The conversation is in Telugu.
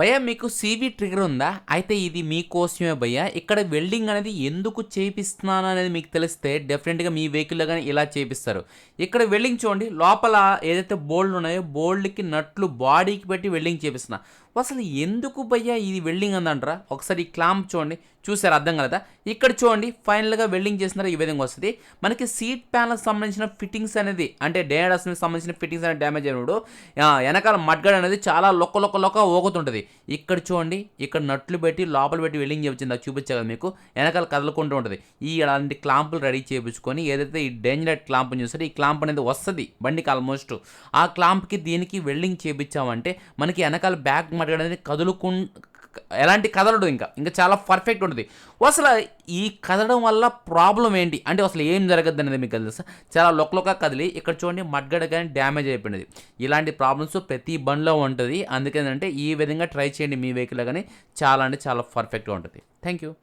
భయ మీకు సీవీ ట్రిగర్ ఉందా? అయితే ఇది మీకోసమే భయ ఇక్కడ వెల్డింగ్ అనేది ఎందుకు చేపిస్తున్నాను అనేది మీకు తెలిస్తే డెఫినెట్గా మీ వెహికల్లో కానీ ఇలా చేపిస్తారు. ఇక్కడ వెల్డింగ్ చూడండి లోపల ఏదైతే బోల్డ్ ఉన్నాయో బోల్డ్కి నట్లు బాడీకి పెట్టి వెల్డింగ్ చేపిస్తున్నా. అసలు ఎందుకు భయ్య ఇది వెల్డింగ్ అందంటారా ఒకసారి ఈ క్లాంప్ చూడండి చూసారు? అర్థం కదా ఇక్కడ చూడండి ఫైనల్గా వెల్డింగ్ చేసినారు ఈ విధంగా వస్తుంది. మనకి సీట్ ప్యానల్ సంబంధించిన ఫిట్టింగ్స్ అనేది అంటే డేడాస్ సంబంధించిన ఫిట్టింగ్స్ అనేది డ్యామేజ్ అయినప్పుడు వెనకాల మడ్గడ్ అనేది చాలా లొక్క లొక్క లొక్క ఊగుతుంటుంది. ఇక్కడ చూడండి ఇక్కడ నట్లు పెట్టి లోపల పెట్టి వెల్డింగ్ చేయించింది అది చూపించా కదా మీకు? వెనకాల కదలకుంటూ ఉంటుంది. ఈ అలాంటి క్లాంపులు రెడీ చేయించుకొని ఏదైతే ఈ డేంజర్ క్లాంప్ చూస్తారో ఈ క్లాంప్ అనేది వస్తుంది బండికి ఆల్మోస్ట్ ఆ క్లాంప్కి దీనికి వెల్డింగ్ చేయించామంటే మనకి వెనకాల బ్యాక్ మడ్గడ్ అనేది కదులుకు ఎలాంటి కదలడు ఇంకా. ఇంకా చాలా పర్ఫెక్ట్ ఉంటుంది. అసలు ఈ కదలడం వల్ల ప్రాబ్లం ఏంటి? అంటే అసలు ఏం జరగద్దు అనేది మీకు తెలుసా? చాలా లొక్లొక్క కదిలి ఇక్కడ చూడండి మడ్గడ కానీ డ్యామేజ్ అయిపోయినది. ఇలాంటి ప్రాబ్లమ్స్ ప్రతి బండిలో ఉంటుంది. అందుకేంటంటే ఈ విధంగా ట్రై చేయండి మీ వెహికల్ కానీ చాలా అంటే చాలా పర్ఫెక్ట్గా ఉంటుంది. Thank you